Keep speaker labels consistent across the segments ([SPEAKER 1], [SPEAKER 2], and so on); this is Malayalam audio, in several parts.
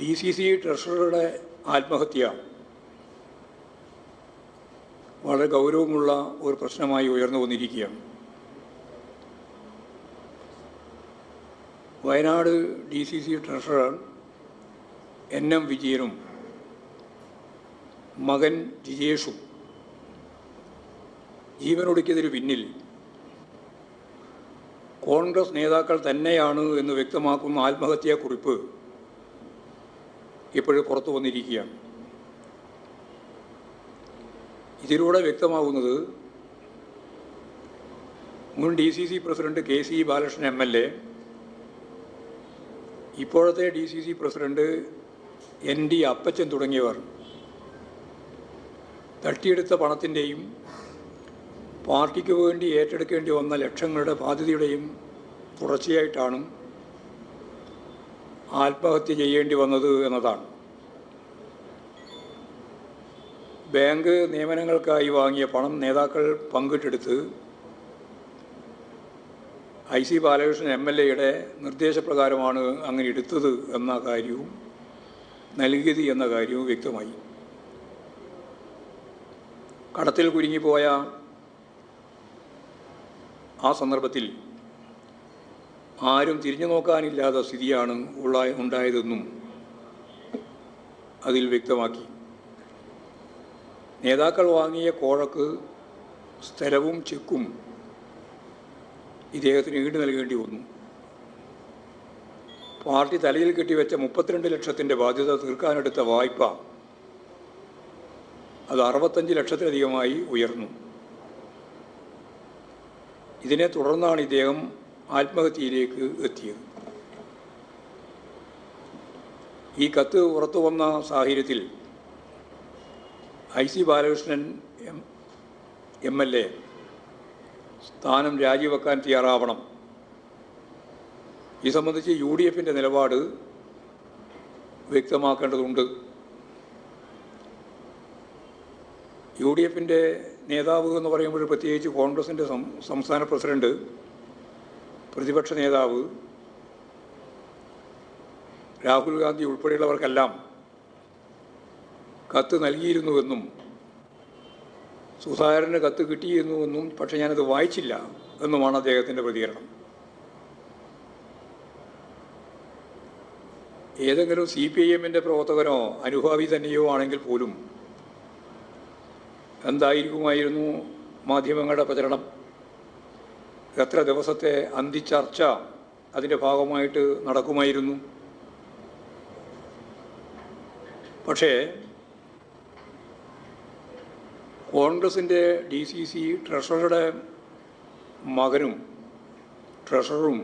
[SPEAKER 1] ഡി സി സി ട്രഷററുടെ ആത്മഹത്യ വളരെ ഗൗരവമുള്ള ഒരു പ്രശ്നമായി ഉയർന്നു വന്നിരിക്കുകയാണ്. Wayanad D C C treasurer N M വിജയനും മകൻ ജിജേഷും ജീവനൊടുക്കിയതിന് പിന്നിൽ കോൺഗ്രസ് നേതാക്കൾ തന്നെയാണ് എന്ന് വ്യക്തമാക്കുന്ന ആത്മഹത്യാക്കുറിപ്പ് ഇപ്പോഴും പുറത്തു വന്നിരിക്കുകയാണ്. ഇതിലൂടെ വ്യക്തമാകുന്നത് മുൻ D C C president K C Balakrishnan M L A ഇപ്പോഴത്തെ D C C president N D Appachan തുടങ്ങിയവർ തട്ടിയെടുത്ത പണത്തിന്റെയും പാർട്ടിക്ക് വേണ്ടി ഏറ്റെടുക്കേണ്ടി വന്ന ലക്ഷങ്ങളുടെ ബാധ്യതയുടെയും തുടർച്ചയായിട്ടാണ് ആത്മഹത്യ ചെയ്യേണ്ടി വന്നത് എന്നതാണ്. ബാങ്ക് നിയമനങ്ങൾക്കായി വാങ്ങിയ പണം നേതാക്കൾ പങ്കിട്ടെടുത്ത് I C Balakrishnan M L എയുടെ നിർദ്ദേശപ്രകാരമാണ് അങ്ങനെ എടുത്തത് എന്ന കാര്യവും നൽകിയത് എന്ന കാര്യവും വ്യക്തമായി. കടത്തിൽ കുരുങ്ങിപ്പോയ ആ സന്ദർഭത്തിൽ ആരും തിരിഞ്ഞു നോക്കാനില്ലാത്ത സ്ഥിതിയാണ് ഉള്ള ഉണ്ടായതെന്നും അതിൽ വ്യക്തമാക്കി. നേതാക്കൾ വാങ്ങിയ കോഴക്ക് സ്ഥലവും ചെക്കും ഇദ്ദേഹത്തിന് ഈട് നൽകേണ്ടി വന്നു. പാർട്ടി തലയിൽ കെട്ടിവെച്ച മുപ്പത്തിരണ്ട് ലക്ഷത്തിന്റെ ബാധ്യത തീർക്കാനെടുത്ത വായ്പ അത് അറുപത്തഞ്ച് ലക്ഷത്തിലധികമായി ഉയർന്നു. ഇതിനെ തുടർന്നാണ് ഇദ്ദേഹം ആത്മഹത്യയിലേക്ക് എത്തിയത്. ഈ കത്ത് പുറത്തു വന്ന സാഹചര്യത്തിൽ I C Balakrishnan M M L A സ്ഥാനം രാജിവെക്കാൻ തയ്യാറാവണം. ഈ സംബന്ധിച്ച് യു ഡി എഫിന്റെ നിലപാട് വ്യക്തമാക്കേണ്ടതുണ്ട്. യു ഡി എഫിന്റെ നേതാവ് എന്ന് പറയുമ്പോൾ പ്രത്യേകിച്ച് കോൺഗ്രസിന്റെ സംസ്ഥാന പ്രസിഡന്റ് പ്രതിപക്ഷ നേതാവ് രാഹുൽ ഗാന്ധി ഉൾപ്പെടെയുള്ളവർക്കെല്ലാം കത്ത് നൽകിയിരുന്നുവെന്നും സുധാകരന് കത്ത് കിട്ടിയിരുന്നുവെന്നും പക്ഷേ ഞാനത് വായിച്ചില്ല എന്നുമാണ് അദ്ദേഹത്തിന്റെ പ്രതികരണം. ഏതെങ്കിലും സി പി ഐ എമ്മിന്റെ പ്രവർത്തകനോ അനുഭാവി തന്നെയോ ആണെങ്കിൽ പോലും എന്തായിരിക്കുമായിരുന്നു മാധ്യമങ്ങളുടെ പ്രചരണം? എത്ര ദിവസത്തെ അന്തിച്ചർച്ച അതിന്റെ ഭാഗമായിട്ട് നടക്കുമായിരുന്നു? പക്ഷേ കോൺഗ്രസിന്റെ ഡി സി സി ട്രഷററുടെ മകനും ട്രഷററും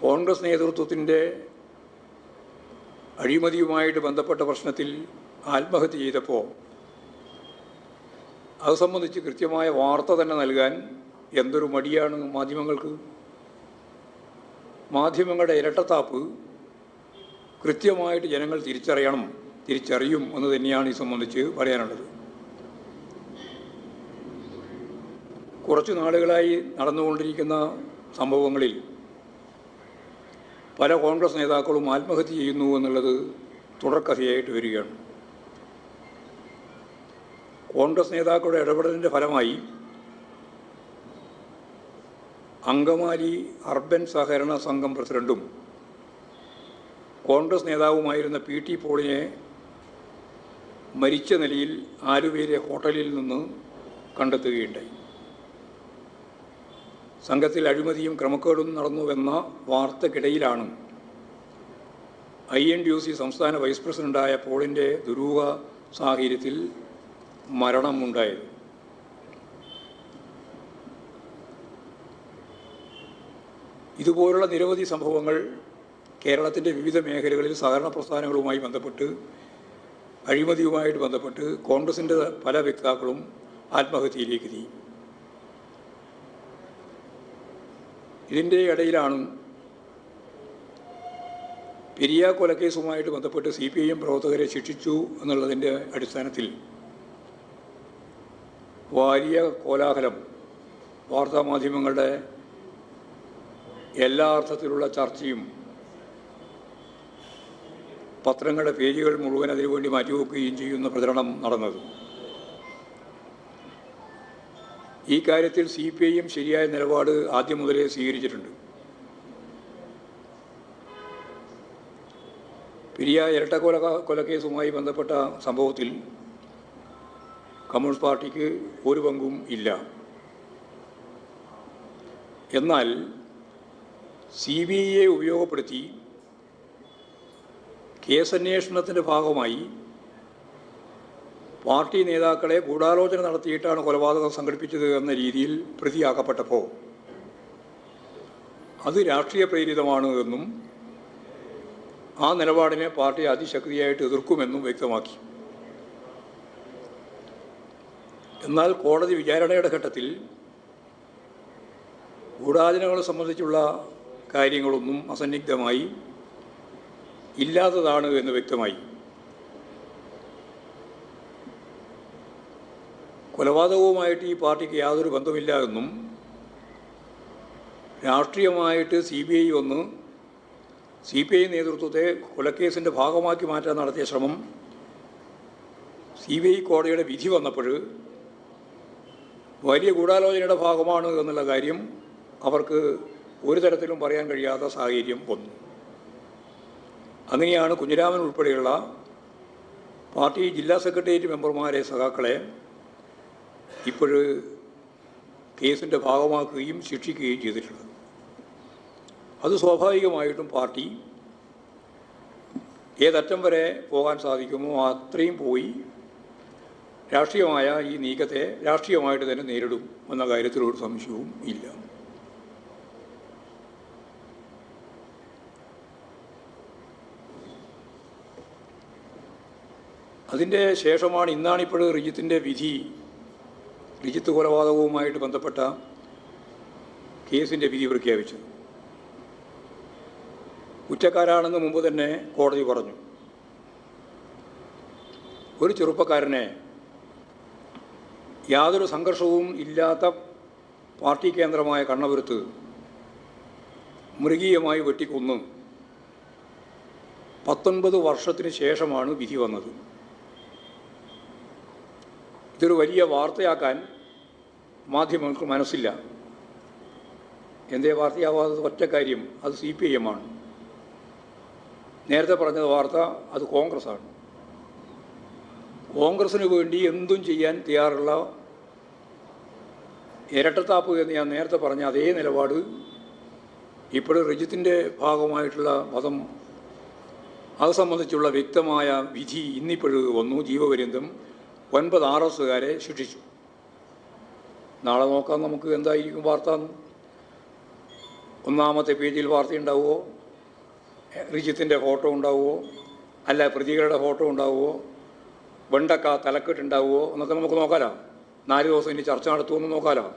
[SPEAKER 1] കോൺഗ്രസ് നേതൃത്വത്തിന്റെ അഴിമതിയുമായിട്ട് ബന്ധപ്പെട്ട പ്രശ്നത്തിൽ ആത്മഹത്യ ചെയ്തപ്പോൾ അത് സംബന്ധിച്ച് കൃത്യമായ വാർത്ത തന്നെ നൽകാൻ എന്തൊരു മടിയാണ് മാധ്യമങ്ങൾക്ക്. മാധ്യമങ്ങളുടെ ഇരട്ടത്താപ്പ് കൃത്യമായിട്ട് ജനങ്ങൾ തിരിച്ചറിയണം തിരിച്ചറിയും എന്ന് തന്നെയാണ് ഈ സംബന്ധിച്ച് പറയാനുള്ളത്. കുറച്ച് നാളുകളായി നടന്നുകൊണ്ടിരിക്കുന്ന സംഭവങ്ങളിൽ പല കോൺഗ്രസ് നേതാക്കളും ആത്മഹത്യ ചെയ്യുന്നു എന്നുള്ളത് തുടർക്കഥയായിട്ട് വരികയാണ്. കോൺഗ്രസ് നേതാക്കളുടെ ഇടപെടലിന്റെ ഫലമായി അങ്കമാലി അർബൻ സഹകരണ സംഘം പ്രസിഡന്റും കോൺഗ്രസ് നേതാവുമായിരുന്ന പി ടി പോളിനെ മരിച്ച നിലയിൽ ആലുവയിലെ ഹോട്ടലിൽ നിന്ന് കണ്ടെത്തുകയുണ്ടായി. സംഘത്തിൽ അഴിമതിയും ക്രമക്കേടും നടന്നുവെന്ന വാർത്തക്കിടയിലാണ് I N D U C സംസ്ഥാന വൈസ് പ്രസിഡന്റായ പോളിന്റെ ദുരൂഹ സാഹചര്യത്തിൽ മരണമുണ്ടായത്. ഇതുപോലുള്ള നിരവധി സംഭവങ്ങൾ കേരളത്തിന്റെ വിവിധ മേഖലകളിൽ സഹകരണ പ്രസ്ഥാനങ്ങളുമായി ബന്ധപ്പെട്ട് അഴിമതിയുമായിട്ട് ബന്ധപ്പെട്ട് കോൺഗ്രസിന്റെ പല വ്യക്താക്കളും ആത്മഹത്യയിലേക്ക് തീ ഇതിന്റെ ഇടയിലാണ് പെരിയ കൊലക്കേസുമായിട്ട് ബന്ധപ്പെട്ട് സി പി ഐ എം പ്രവർത്തകരെ ശിക്ഷിച്ചു എന്നുള്ളതിന്റെ അടിസ്ഥാനത്തിൽ വലിയ കോലാഹലം വാർത്താമാധ്യമങ്ങളുടെ എല്ലാ അർത്ഥത്തിലുള്ള ചർച്ചയും പത്രങ്ങളുടെ പേജുകൾ മുഴുവൻ അതിനുവേണ്ടി മാറ്റിവെക്കുകയും ചെയ്യുന്ന പ്രചരണം നടന്നത്. ഈ കാര്യത്തിൽ സി പി ഐയും ശരിയായ നിലപാട് ആദ്യം മുതലേ സ്വീകരിച്ചിട്ടുണ്ട്. പെരിയ ഇരട്ടക്കൊല കൊലക്കേസുമായി ബന്ധപ്പെട്ട സംഭവത്തിൽ കമ്മ്യൂണിസ്റ്റ് പാർട്ടിക്ക് ഒരു പങ്കും ഇല്ല. എന്നാൽ സി ബി ഐയെ ഉപയോഗപ്പെടുത്തി കേസന്വേഷണത്തിന്റെ ഭാഗമായി പാർട്ടി നേതാക്കളെ ഗൂഢാലോചന നടത്തിയിട്ടാണ് കൊലപാതകം സംഘടിപ്പിച്ചത് എന്ന രീതിയിൽ പ്രതിയാക്കപ്പെട്ടപ്പോൾ അത് രാഷ്ട്രീയ പ്രേരിതമാണ് എന്നും ആ നിലപാടിനെ പാർട്ടി അതിശക്തിയായിട്ട് എതിർക്കുമെന്നും വ്യക്തമാക്കി. എന്നാൽ കോടതി വിചാരണയുടെ ഘട്ടത്തിൽ ഗൂഢാചനകളെ സംബന്ധിച്ചുള്ള കാര്യങ്ങളൊന്നും അസന്നിഗ്ധമായി ഇല്ലാത്തതാണ് എന്ന് വ്യക്തമായി. കൊലപാതകവുമായിട്ട് ഈ പാർട്ടിക്ക് യാതൊരു ബന്ധമില്ല എന്നും രാഷ്ട്രീയമായിട്ട് സി ബി ഐ ഒന്ന് സി പി ഐ നേതൃത്വത്തെ കൊലക്കേസിന്റെ ഭാഗമാക്കി മാറ്റാൻ നടത്തിയ ശ്രമം സി ബി ഐ കോടതിയുടെ വിധി വന്നപ്പോൾ വലിയ ഗൂഢാലോചനയുടെ ഭാഗമാണ് എന്നുള്ള കാര്യം അവർക്ക് ഒരു തരത്തിലും പറയാൻ കഴിയാത്ത സാഹചര്യം വന്നു. അങ്ങനെയാണ് കുഞ്ഞിരാമൻ ഉൾപ്പെടെയുള്ള പാർട്ടി ജില്ലാ സെക്രട്ടേറിയറ്റ് മെമ്പർമാരെ സഖാക്കളെ ഇപ്പോഴ് കേസിന്റെ ഭാഗമാക്കുകയും ശിക്ഷിക്കുകയും ചെയ്തിട്ടുള്ളത്. അത് സ്വാഭാവികമായിട്ടും പാർട്ടി ഏതറ്റം വരെ പോകാൻ സാധിക്കുമോ അത്രയും പോയി രാഷ്ട്രീയമായ ഈ നീക്കത്തെ രാഷ്ട്രീയമായിട്ട് തന്നെ നേരിടും എന്ന കാര്യത്തിലൊരു സംശയവും ഇല്ല. അതിന്റെ ശേഷമാണ് ഇന്നാണിപ്പോൾ റിജിത്തിന്റെ വിധി. റിജിത്ത് കൊലപാതകവുമായിട്ട് ബന്ധപ്പെട്ട കേസിന്റെ വിധി പ്രഖ്യാപിച്ചത്. കുറ്റക്കാരാണെന്ന് മുമ്പ് തന്നെ കോടതി പറഞ്ഞു. ഒരു ചെറുപ്പക്കാരനെ യാതൊരു സംഘർഷവും ഇല്ലാത്ത പാർട്ടി കേന്ദ്രമായ കണ്ണപുരത്ത് മൃഗീയമായി വെട്ടിക്കൊന്ന് പത്തൊൻപത് വർഷത്തിന് ശേഷമാണ് വിധി വന്നത്. ഇതൊരു വലിയ വാർത്തയാക്കാൻ മാധ്യമങ്ങൾക്ക് മനസ്സില്ല. എന്തേ വാർത്തയാവാത്തത് ഒറ്റ കാര്യം. അത് സി പി ഐ എമ്മാണ് നേരത്തെ പറഞ്ഞത് വാർത്ത അത് കോൺഗ്രസ്സാണ്. കോൺഗ്രസ്സിന് വേണ്ടി എന്തും ചെയ്യാൻ തയ്യാറുള്ള ഇരട്ടത്താപ്പ് എന്ന് ഞാൻ നേരത്തെ പറഞ്ഞ അതേ നിലപാട് ഇപ്പോൾ റിജിത്തിന്റെ ഭാഗമായിട്ടുള്ള മതം അത് സംബന്ധിച്ചുള്ള വ്യക്തമായ വിധി ഇന്നിപ്പോഴ് വന്നു. ജീവപര്യന്തം ഒൻപത് ആർ എസുകാരെ ശിക്ഷിച്ചു. നാളെ നോക്കാം നമുക്ക് എന്തായിരിക്കും വാർത്ത. ഒന്നാമത്തെ പേജിൽ വാർത്ത ഉണ്ടാവുമോ റിജിത്തിന്റെ ഫോട്ടോ ഉണ്ടാവുമോ അല്ല പ്രതികളുടെ ഫോട്ടോ ഉണ്ടാവുമോ വെണ്ടക്ക തലക്കെട്ടുണ്ടാവുമോ എന്നൊക്കെ നമുക്ക് നോക്കാലോ. നാല് ദിവസം ഇനി ചർച്ച നടത്തുമെന്ന് നോക്കാലോ.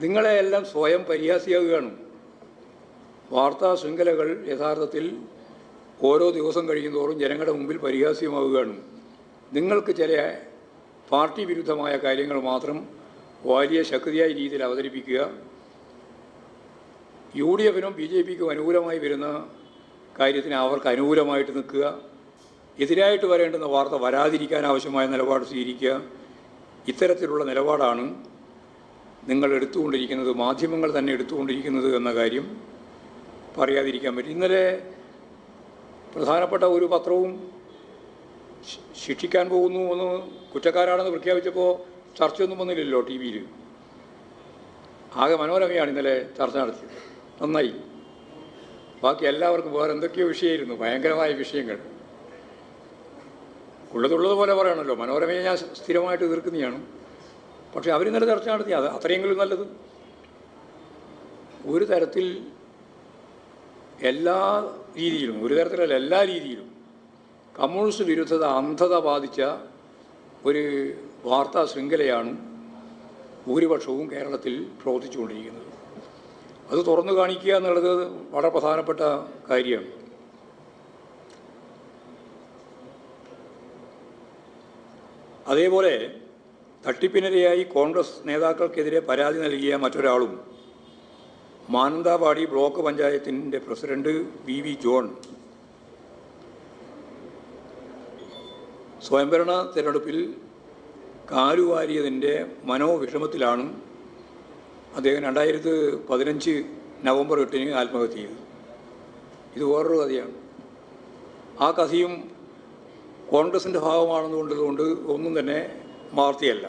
[SPEAKER 1] നിങ്ങളെ എല്ലാം സ്വയം പരിഹാസിയാവുകയാണ്. വാർത്താ ശൃംഖലകൾ യഥാർത്ഥത്തിൽ ഓരോ ദിവസം കഴിയുന്തോറും ജനങ്ങളുടെ മുമ്പിൽ പരിഹാസ്യമാവുകയാണ്. നിങ്ങൾക്ക് ചില പാർട്ടി വിരുദ്ധമായ കാര്യങ്ങൾ മാത്രം വലിയ ശക്തിയായ രീതിയിൽ അവതരിപ്പിക്കുക. യു ഡി എഫിനും ബി ജെ പിക്കും അനുകൂലമായി വരുന്ന കാര്യത്തിന് അവർക്ക് അനുകൂലമായിട്ട് നിൽക്കുക. എതിരായിട്ട് വരേണ്ടുന്ന വാർത്ത വരാതിരിക്കാൻ ആവശ്യമായ നിലപാട് സ്വീകരിക്കുക. ഇത്തരത്തിലുള്ള നിലപാടാണ് നിങ്ങൾ എടുത്തുകൊണ്ടിരിക്കുന്നത് മാധ്യമങ്ങൾ തന്നെ എടുത്തുകൊണ്ടിരിക്കുന്നത് എന്ന കാര്യം പറയാതിരിക്കാൻ പറ്റും ഇന്നലെ പ്രധാനപ്പെട്ട ഒരു പത്രവും ശിക്ഷിക്കാൻ പോകുന്നു എന്ന് കുറ്റക്കാരാണെന്ന് പ്രഖ്യാപിച്ചപ്പോൾ ചർച്ചയൊന്നും വന്നില്ലല്ലോ ടി വിയിൽ ആകെ മനോരമയാണ് ഇന്നലെ ചർച്ച നടത്തിയത്. നന്നായി. ബാക്കി എല്ലാവർക്കും വേറെ എന്തൊക്കെയോ വിഷയമായിരുന്നു ഭയങ്കരമായ വിഷയങ്ങൾ. ഉള്ളതുള്ളതുപോലെ പറയണല്ലോ മനോരമയെ ഞാൻ സ്ഥിരമായിട്ട് എതിർക്കുന്നതാണ്. പക്ഷേ അവരിന്നലെ ചർച്ച നടത്തി അത് അത്രയെങ്കിലും നല്ലത്. ഒരു തരത്തിൽ എല്ലാ രീതിയിലും ഒരു തരത്തിലല്ല എല്ലാ രീതിയിലും കമ്മ്യൂണിസ്റ്റ് വിരുദ്ധത അന്ധത ബാധിച്ച ഒരു വാർത്താ ശൃംഖലയാണ് ഭൂരിപക്ഷവും കേരളത്തിൽ പ്രവർത്തിച്ചുകൊണ്ടിരിക്കുന്നത്. അത് തുറന്നു കാണിക്കുക എന്നുള്ളത് വളരെ പ്രധാനപ്പെട്ട കാര്യമാണ്. അതേപോലെ തട്ടിപ്പിനിരയായി കോൺഗ്രസ് നേതാക്കൾക്കെതിരെ പരാതി നൽകിയ മറ്റൊരാളും മാനന്തവാടി ബ്ലോക്ക് പഞ്ചായത്തിന്റെ പ്രസിഡന്റ് വി വി ജോൺ സ്വയംഭരണ തിരഞ്ഞെടുപ്പിൽ കാലുവാരിയതിന്റെ മനോവിഷമത്തിലാണ് അദ്ദേഹം രണ്ടായിരത്തി പതിനഞ്ച് നവംബർ എട്ടിന് ആത്മഹത്യ ചെയ്തത്. ഇത് വേറൊരു കഥയാണ്. ആ കഥയും കോൺഗ്രസിന്റെ ഭാഗമാണെന്നുകൊണ്ടതുകൊണ്ട് ഒന്നും തന്നെ മാർത്തിയല്ല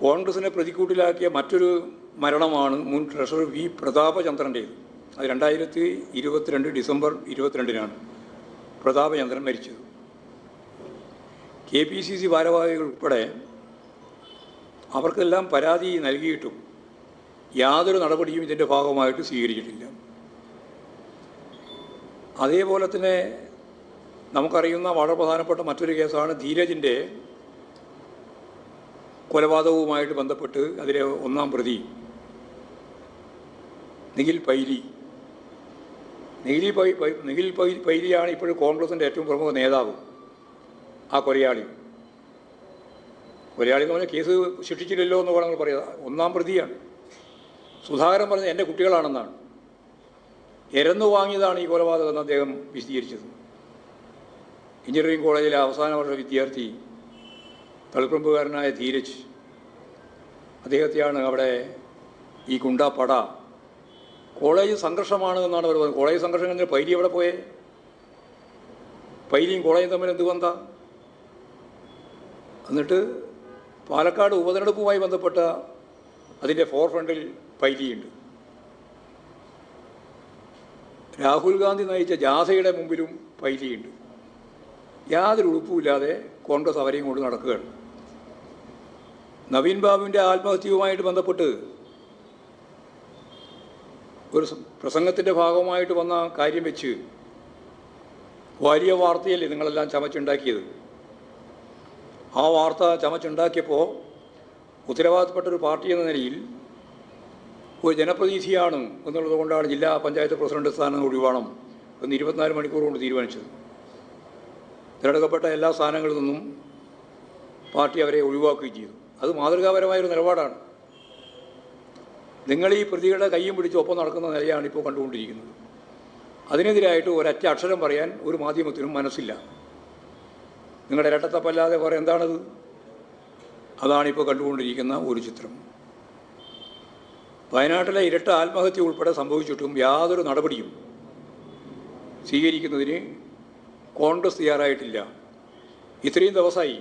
[SPEAKER 1] കോൺഗ്രസിനെ പ്രതിക്കൂട്ടിലാക്കിയ മറ്റൊരു മരണമാണ് മുൻ ട്രഷറർ വി പ്രതാപചന്ദ്രന്റേത്. അത് രണ്ടായിരത്തി ഇരുപത്തിരണ്ട് ഡിസംബർ ഇരുപത്തിരണ്ടിനാണ്. പ്രതാപചന്ദ്രൻ മരിച്ചത് കെ പി സി സി ഭാരവാഹികൾ ഉൾപ്പെടെ അവർക്കെല്ലാം പരാതി നൽകിയിട്ടും യാതൊരു നടപടിയും ഇതിന്റെ ഭാഗമായിട്ട് സ്വീകരിച്ചിട്ടില്ല. അതേപോലെ തന്നെ നമുക്കറിയുന്ന വളരെ പ്രധാനപ്പെട്ട മറ്റൊരു കേസാണ് ധീരജിന്റെ കൊലപാതകവുമായിട്ട് ബന്ധപ്പെട്ട് അതിലെ ഒന്നാം പ്രതി നിഖിൽ പൈലി നിഖിൽ പൈ നിഖിൽ പൈ പൈലിയാണ് ഇപ്പോഴും കോൺഗ്രസിന്റെ ഏറ്റവും പ്രമുഖ നേതാവ് ആ കൊലയാളി. കൊലയാളി എന്ന് പറഞ്ഞാൽ കേസ് ശിക്ഷിച്ചില്ലല്ലോ എന്ന് വേണമെങ്കിൽ പറയുക ഒന്നാം പ്രതിയാണ്. സുധാകരൻ പറഞ്ഞത് എന്റെ കുട്ടികളാണെന്നാണ്. എരന്നു വാങ്ങിയതാണ് ഈ കൊലപാതകം എന്ന് അദ്ദേഹം വിശദീകരിച്ചത്. എഞ്ചിനീയറിംഗ് കോളേജിലെ അവസാന വർഷ വിദ്യാർത്ഥി തളിപ്പറമ്പുകാരനായ ധീരജ് അദ്ദേഹത്തെയാണ് അവിടെ ഈ ഗുണ്ടാപ്പട കോളേജ് സംഘർഷമാണ് എന്നാണ് അവർ പറയുന്നത് കോളേജ് സംഘർഷം കഴിഞ്ഞാൽ പൈലി എവിടെ പോയേ? പൈലിയും കോളേജും തമ്മിൽ എന്ത് ബന്ധ? എന്നിട്ട് പാലക്കാട് ഉപതെരഞ്ഞെടുപ്പുമായി ബന്ധപ്പെട്ട അതിന്റെ ഫോർ ഫ്രണ്ടിൽ പൈലിയുണ്ട്. രാഹുൽ ഗാന്ധി നയിച്ച ജാഥയുടെ മുമ്പിലും പൈലിയുണ്ട്. യാതൊരു ഉടുപ്പുമില്ലാതെ കോൺഗ്രസ് അവരെയും കൊണ്ട് നടക്കുകയാണ്. നവീൻ ബാബുവിന്റെ ആത്മഹത്യയുമായിട്ട് ബന്ധപ്പെട്ട് ഒരു പ്രസംഗത്തിന്റെ ഭാഗമായിട്ട് വന്ന കാര്യം വെച്ച് വലിയ വാർത്തയല്ലേ നിങ്ങളെല്ലാം ചമച്ചുണ്ടാക്കിയത്? ആ വാർത്ത ചമച്ചുണ്ടാക്കിയപ്പോൾ ഉത്തരവാദിത്തപ്പെട്ട ഒരു പാർട്ടി എന്ന നിലയിൽ ഒരു ജനപ്രതിനിധിയാണ് എന്നുള്ളത് കൊണ്ടാണ് ജില്ലാ പഞ്ചായത്ത് പ്രസിഡന്റ് സ്ഥാനം ഒഴിവാണം എന്ന് ഇരുപത്തിനാല് മണിക്കൂർ കൊണ്ട് തീരുമാനിച്ചത്. തിരഞ്ഞെടുക്കപ്പെട്ട എല്ലാ സ്ഥാനങ്ങളിൽ നിന്നും പാർട്ടി അവരെ ഒഴിവാക്കുകയും ചെയ്തു. അത് മാതൃകാപരമായൊരു നിലപാടാണ്. നിങ്ങൾ ഈ പ്രതികളുടെ കൈയും പിടിച്ച് ഒപ്പം നടക്കുന്ന നിലയാണ് ഇപ്പോൾ കണ്ടുകൊണ്ടിരിക്കുന്നത്. അതിനെതിരായിട്ട് ഒരറ്റ അക്ഷരം പറയാൻ ഒരു മാധ്യമത്തിനും മനസ്സില്ല. നിങ്ങളുടെ ഇരട്ടത്തപ്പല്ലാതെ വേറെ എന്താണത്? അതാണിപ്പോൾ കണ്ടുകൊണ്ടിരിക്കുന്ന ഒരു ചിത്രം. വയനാട്ടിലെ ഇരട്ട ആത്മഹത്യ ഉൾപ്പെടെ സംഭവിച്ചിട്ടും യാതൊരു നടപടിയും സ്വീകരിക്കുന്നതിന് കോൺഗ്രസ് തയ്യാറായിട്ടില്ല. ഇത്രയും ദിവസമായി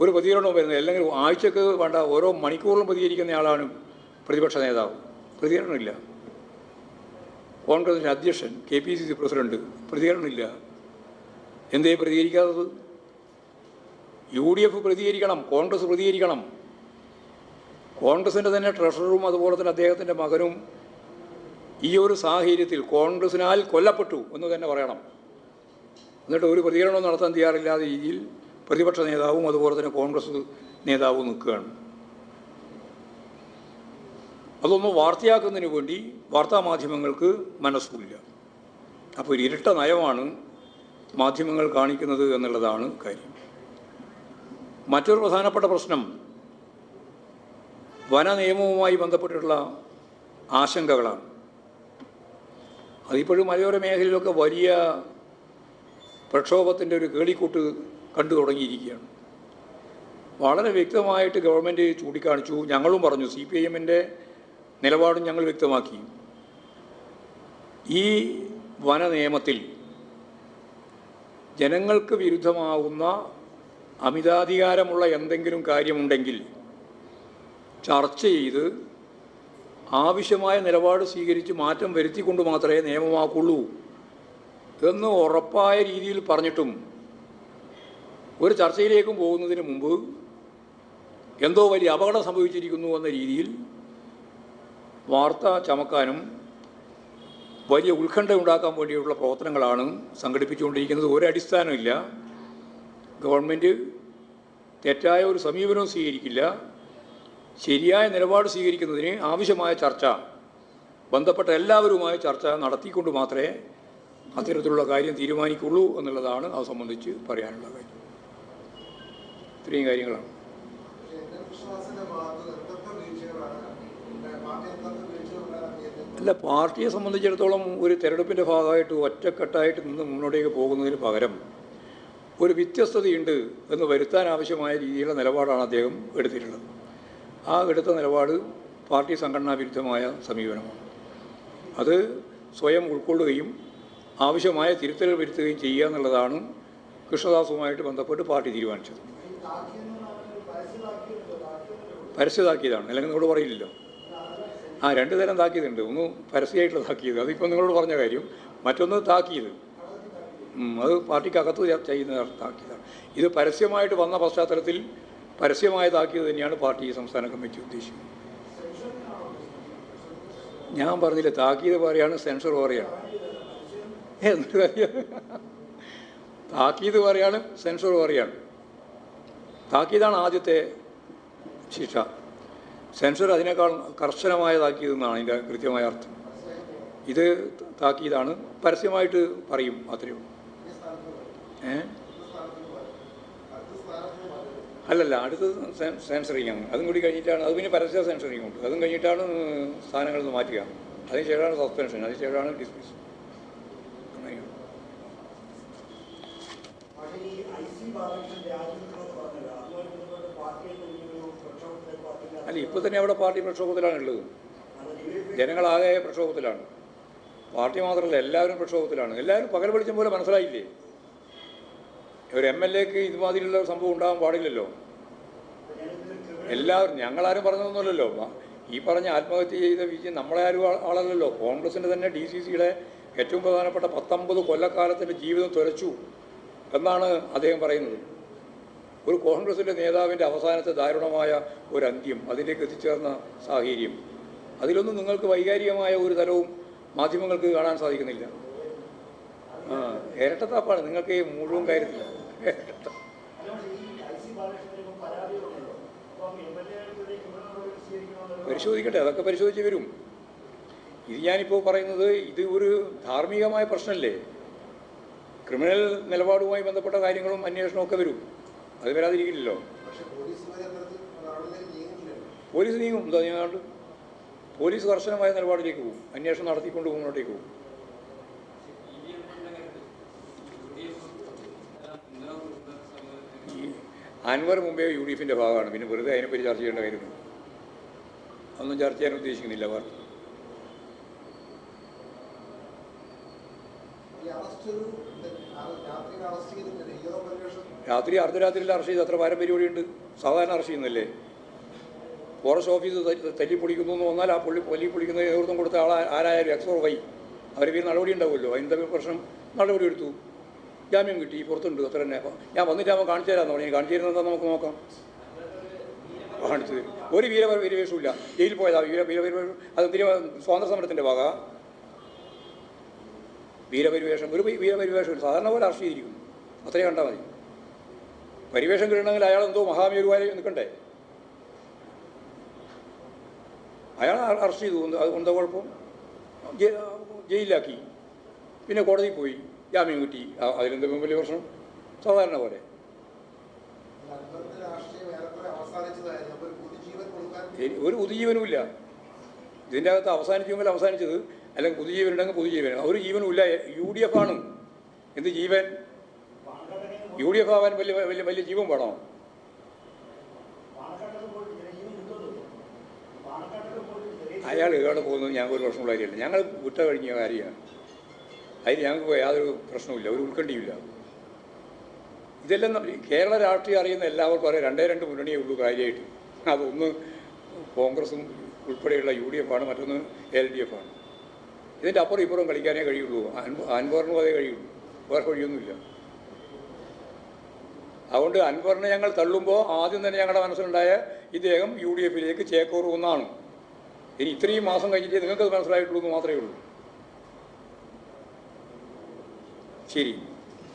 [SPEAKER 1] ഒരു പ്രതികരണവും വരുന്നത് അല്ലെങ്കിൽ ആഴ്ചക്ക് വേണ്ട ഓരോ മണിക്കൂറിലും പ്രതികരിക്കുന്ന ആളാണ് പ്രതിപക്ഷ നേതാവ്. പ്രതികരണമില്ല. കോൺഗ്രസിന്റെ അധ്യക്ഷൻ K P C C president പ്രതികരണമില്ല. എന്തേ പ്രതികരിക്കാത്തത്? യു ഡി എഫ് പ്രതികരിക്കണം കോൺഗ്രസ് പ്രതികരിക്കണം. കോൺഗ്രസിന്റെ തന്നെ ട്രഷററും അതുപോലെ തന്നെ അദ്ദേഹത്തിന്റെ മകനും ഈ ഒരു സാഹചര്യത്തിൽ കോൺഗ്രസിനാൽ കൊല്ലപ്പെട്ടു എന്ന് തന്നെ പറയണം. എന്നിട്ട് ഒരു പ്രതികരണവും നടത്താൻ തയ്യാറില്ലാത്ത രീതിയിൽ പ്രതിപക്ഷ നേതാവും അതുപോലെ തന്നെ കോൺഗ്രസ് നേതാവും നിൽക്കുകയാണ്. അതൊന്ന് വാർത്തയാക്കുന്നതിന് വേണ്ടി വാർത്താ വാർത്താമാധ്യമങ്ങൾക്ക് മനസ്സുമില്ല. അപ്പോൾ ഒരു ഇരട്ട നയമാണ് മാധ്യമങ്ങൾ കാണിക്കുന്നത് എന്നുള്ളതാണ് കാര്യം. മറ്റൊരു പ്രധാനപ്പെട്ട പ്രശ്നം വന നിയമവുമായി ബന്ധപ്പെട്ടിട്ടുള്ള ആശങ്കകളാണ്. അതിപ്പോഴും മലയോര മേഖലയിലൊക്കെ വലിയ പ്രക്ഷോഭത്തിന്റെ ഒരു കേളിക്കൂട്ട് കണ്ടു തുടങ്ങിയിരിക്കുകയാണ്. വളരെ വ്യക്തമായിട്ട് ഗവൺമെന്റ് ചൂണ്ടിക്കാണിച്ചു. ഞങ്ങളും പറഞ്ഞു സി പി ഐ എമ്മിന്റെ നിലപാടും ഞങ്ങൾ വ്യക്തമാക്കി. ഈ വന നിയമത്തിൽ ജനങ്ങൾക്ക് വിരുദ്ധമാവുന്ന അമിതാധികാരമുള്ള എന്തെങ്കിലും കാര്യമുണ്ടെങ്കിൽ ചർച്ച ചെയ്ത് ആവശ്യമായ നിലപാട് സ്വീകരിച്ച് മാറ്റം വരുത്തിക്കൊണ്ട് മാത്രമേ നിയമമാക്കുള്ളൂ എന്ന് ഉറപ്പായ രീതിയിൽ പറഞ്ഞിട്ടും ഒരു ചർച്ചയിലേക്കും പോകുന്നതിന് മുമ്പ് എന്തോ വലിയ അപകടം സംഭവിച്ചിരിക്കുന്നു എന്ന രീതിയിൽ വാർത്ത ചമക്കാനും വലിയ ഉത്കണ്ഠ ഉണ്ടാക്കാൻ വേണ്ടിയുള്ള പ്രവർത്തനങ്ങളാണ് സംഘടിപ്പിച്ചുകൊണ്ടിരിക്കുന്നത്. ഒരടിസ്ഥാനമില്ല ഗവൺമെന്റ് തെറ്റായ ഒരു സമീപനവും സ്വീകരിക്കില്ല. ശരിയായ നിലപാട് സ്വീകരിക്കുന്നതിന് ആവശ്യമായ ചർച്ച ബന്ധപ്പെട്ട എല്ലാവരുമായി ചർച്ച നടത്തിക്കൊണ്ട് മാത്രമേ അത്തരത്തിലുള്ള കാര്യം തീരുമാനിക്കുള്ളൂ എന്നുള്ളതാണ് അത് സംബന്ധിച്ച് പറയാനുള്ള കാര്യം. ഇത്രയും കാര്യങ്ങളാണ്. അല്ല പാർട്ടിയെ സംബന്ധിച്ചിടത്തോളം ഒരു തെരഞ്ഞെടുപ്പിന്റെ ഭാഗമായിട്ട് ഒറ്റക്കെട്ടായിട്ട് നിന്ന് മുന്നോട്ടേക്ക് പോകുന്നതിന് പകരം ഒരു വ്യത്യസ്തതയുണ്ട് എന്ന് വരുത്താൻ ആവശ്യമായ രീതിയിലുള്ള നിലപാടാണ് അദ്ദേഹം എടുത്തിട്ടുള്ളത്. ആ എടുത്ത നിലപാട് പാർട്ടി സംഘടനാ വിരുദ്ധമായ സമീപനമാണ്. അത് സ്വയം ഉൾക്കൊള്ളുകയും ആവശ്യമായ തിരുത്തലുകൾ വരുത്തുകയും ചെയ്യുക എന്നുള്ളതാണ് കൃഷ്ണദാസുമായിട്ട് ബന്ധപ്പെട്ട് പാർട്ടി തീരുമാനിച്ചത്. പരസ്യതാക്കിയതാണ്. അല്ലെങ്കിൽ നിങ്ങളോട് പറയില്ലല്ലോ. ആ രണ്ട് തരം താക്കീതുണ്ട്. ഒന്ന് പരസ്യമായിട്ടുള്ള താക്കീത്. അതിപ്പോൾ നിങ്ങളോട് പറഞ്ഞ കാര്യം മറ്റൊന്ന് താക്കീത്. അത് പാർട്ടിക്കകത്ത് ചെയ്യുന്ന താക്കീതാണ്. ഇത് പരസ്യമായിട്ട് വന്ന പശ്ചാത്തലത്തിൽ പരസ്യമായ താക്കീത് തന്നെയാണ് പാർട്ടി സംസ്ഥാന കമ്മിറ്റി ഉദ്ദേശിക്കുന്നത്. ഞാൻ പറഞ്ഞില്ല താക്കീത് പറയാണ് സെൻസർ പറയാണ്. എന്ത് താക്കീത് പറയാണ് സെൻസർ പറയാണ്. താക്കീതാണ് ആദ്യത്തെ ശിക്ഷ. സെൻസർ അതിനേക്കാൾ കർശനമായതാക്കിയതെന്നാണ് അതിന്റെ കൃത്യമായ അർത്ഥം. ഇത് താക്കിയതാണ്. പരസ്യമായിട്ട് പറയും അത്രയേ ഉള്ളൂ. ഏ? അല്ലല്ല അടുത്ത് സെൻസറിങ് ആണ് അതും കൂടി കഴിഞ്ഞിട്ടാണ് അത് പിന്നെ പരസ്യ സെൻസറിങ് ഉണ്ട് അതും കഴിഞ്ഞിട്ടാണ് സ്ഥാനങ്ങളിൽ നിന്ന് മാറ്റുക. അതിന് ശേഷമാണ് സസ്പെൻഷൻ അതിന് ശേഷമാണ് ഡിസ്മിസ് അങ്ങനെയാണ്
[SPEAKER 2] പക്ഷേ ഈ ഐ സി ബാലകൃഷ്ണൻ രാജിവെക്കണമെന്ന് പറഞ്ഞല്ലോ അതുമായി ബന്ധപ്പെട്ട് പാർട്ടിയിൽ ഒരു പ്രക്ഷോഭത്തിലെ പാർട്ടിയിൽ
[SPEAKER 1] അല്ല ഇപ്പോൾ തന്നെ അവിടെ പാർട്ടി പ്രക്ഷോഭത്തിലാണ് ഉള്ളത്. ജനങ്ങളാകെ പ്രക്ഷോഭത്തിലാണ്. പാർട്ടി മാത്രമല്ല എല്ലാവരും പ്രക്ഷോഭത്തിലാണ്. എല്ലാവരും പകൽ വെളിച്ചം പോലെ മനസ്സിലായില്ലേ? ഒരു എം എൽ എക്ക് ഇതുമാതിരിയുള്ള സംഭവം ഉണ്ടാകാൻ പാടില്ലല്ലോ. എല്ലാവരും ഞങ്ങളാരും പറഞ്ഞതൊന്നുമല്ലല്ലോ. ഈ പറഞ്ഞ ആത്മഹത്യ ചെയ്ത വിജയം നമ്മളെ ആരും ആളല്ലല്ലോ. കോൺഗ്രസിന്റെ തന്നെ ഡി സി സിയുടെ ഏറ്റവും പ്രധാനപ്പെട്ട പത്തൊമ്പത് കൊല്ലക്കാലത്തിന്റെ ജീവിതം തുരച്ചു എന്നാണ് അദ്ദേഹം പറയുന്നത്. ഒരു കോൺഗ്രസിന്റെ നേതാവിന്റെ അവസാനത്തെ ദാരുണമായ ഒരു അന്ത്യം അതിലേക്ക് എത്തിച്ചേർന്ന സാഹചര്യം. അതിലൊന്നും നിങ്ങൾക്ക് വൈകാരികമായ ഒരു തലവും മാധ്യമങ്ങൾക്ക് കാണാൻ സാധിക്കുന്നില്ല. ഇരട്ടത്താപ്പാണ്. നിങ്ങൾക്ക് മുഴുവൻ
[SPEAKER 2] സ്വീകരിക്കണമെന്നുള്ള
[SPEAKER 1] പരിശോധിക്കട്ടെ അതൊക്കെ പരിശോധിച്ച് വരും. ഇത് ഞാനിപ്പോൾ പറയുന്നത് ഇത് ഒരു ധാർമ്മികമായ പ്രശ്നമല്ലേ? ക്രിമിനൽ നിലപാടുമായി ബന്ധപ്പെട്ട കാര്യങ്ങളും അന്വേഷണമൊക്കെ വരും. അത് വരാതിരിക്കില്ലല്ലോ.
[SPEAKER 3] പോലീസ്
[SPEAKER 1] നീങ്ങും. എന്താ നീങ്ങാണ്ട് പോലീസ് കർശനമായ നിലപാടിലേക്ക് പോകും. അന്വേഷണം നടത്തിക്കൊണ്ട് മുന്നോട്ടേക്ക് പോകും. അൻവർ മുമ്പേ യു ഡി എഫിന്റെ ഭാഗമാണ്. പിന്നെ വെറുതെ അതിനെപ്പറ്റി ചർച്ച ചെയ്യേണ്ട കാര്യമുണ്ട് ഒന്നും ചർച്ച ചെയ്യാൻ ഉദ്ദേശിക്കുന്നില്ല. അവർ
[SPEAKER 3] ഈ അറസ്റ്റ് ഒരു രാത്രിയിൽ അറസ്റ്റ് ചെയ്തിട്ടില്ല ഈറോ പരിവേഷം
[SPEAKER 1] രാത്രി അർദ്ധരാത്രിയിൽ അറസ്റ്റ് ചെയ്ത് അത്ര പാരം പരിപാടിയുണ്ട് സാധാരണ അറസ്റ്റ് ചെയ്യുന്നല്ലേ ഫോറസ്റ്റ് ഓഫീസ് തല്ലി പൊളിക്കുന്നു എന്ന് വന്നാൽ ആ പുള്ളി തല്ലി പൊളിക്കുന്ന നേതൃത്വം കൊടുത്ത ആൾ ആരായാലും എക്സോർ വൈ. അവർ പിന്നെ നടപടി ഉണ്ടാവുമല്ലോ. അതിന്റെ പ്രശ്നം നടപടി എടുത്തു. ജാമ്യം കിട്ടി പുറത്തുണ്ട്. അത്ര തന്നെ. ഞാൻ അവൻ കാണിച്ചു തരാമെന്ന് പറഞ്ഞു. കാണിച്ചു തരുന്നത് നമുക്ക് നോക്കാം. കാണിച്ചു തരും ഒരു വീര പരിവേഷമില്ല ജയിലിൽ പോയതാ. വീര വീര പരിവേഷം അത് തിരി സ്വാതന്ത്ര്യ സമരത്തിന്റെ ഭാഗ. വീരപരിവേഷം ഒരു വീരപരിവേഷം സാധാരണ പോലെ അറസ്റ്റ് ചെയ്തിരിക്കുന്നു. അത്രയും കണ്ടാൽ മതി. പരിവേഷം കിട്ടണമെങ്കിൽ അയാൾ എന്തോ മഹാമേരുവായി നിൽക്കണ്ടേ? അയാൾ അറസ്റ്റ് ചെയ്തു. എന്ത് കുഴപ്പം? ജയിലിലാക്കി. പിന്നെ കോടതിയിൽ പോയി. ജാമ്യം കിട്ടി. അ- അതിലെന്തെങ്കിലും വലിയ പ്രശ്നം? സാധാരണ പോലെ.
[SPEAKER 3] ഒരു
[SPEAKER 1] ഒരു പുതുജീവനുമില്ല ഇതിന്റെ അകത്ത് അവസാനിക്കുമെങ്കിൽ അവസാനിച്ചത് അല്ലെങ്കിൽ പുതുജീവൻ ഉണ്ടെങ്കിൽ പുതുജീവൻ ഒരു ജീവനും ഇല്ല. യു ഡി എഫ് ആണ്. എന്ത് ജീവൻ? യു ഡി എഫ് ആവാൻ വലിയ വലിയ വലിയ ജീവൻ വേണോ? അയാൾ ഇവിടെ പോകുന്നത് ഞങ്ങൾക്ക് ഒരു പ്രശ്നമുള്ള കാര്യമില്ല. ഞങ്ങൾ വിട്ട കഴിഞ്ഞ കാര്യമാണ്. അതിൽ ഞങ്ങൾക്ക് യാതൊരു പ്രശ്നവുമില്ല. ഒരു ഉത്കണ്ഠയുമില്ല. ഇതെല്ലാം കേരള രാഷ്ട്രീയം അറിയുന്ന എല്ലാവർക്കും അറിയാം. രണ്ടേ രണ്ട് മുന്നണിയേ ഉള്ളൂ കാര്യമായിട്ട്. അതൊന്ന് കോൺഗ്രസും ഉൾപ്പെടെയുള്ള യു ഡി എഫ് ആണ്. മറ്റൊന്ന് എൽ ഡി എഫ് ആണ്. ഇതിന്റെ അപ്പുറം ഇപ്പുറം കളിക്കാനേ കഴിയുള്ളൂ. അൻപ- പോലെ കഴിയുള്ളൂ. വേറെ വഴിയൊന്നുമില്ല. അതുകൊണ്ട് അൻവറിനെ ഞങ്ങൾ തള്ളുമ്പോൾ ആദ്യം തന്നെ ഞങ്ങളുടെ മനസ്സിലുണ്ടായ ഇദ്ദേഹം യു ഡി എഫിലേക്ക് ചേക്കേറുമെന്നാണ് ഇനി ഇത്രയും മാസം കഴിഞ്ഞിട്ട് നിങ്ങൾക്കത് മനസ്സിലായിട്ടുള്ളൂ എന്ന് മാത്രമേ ഉള്ളൂ. ശരി.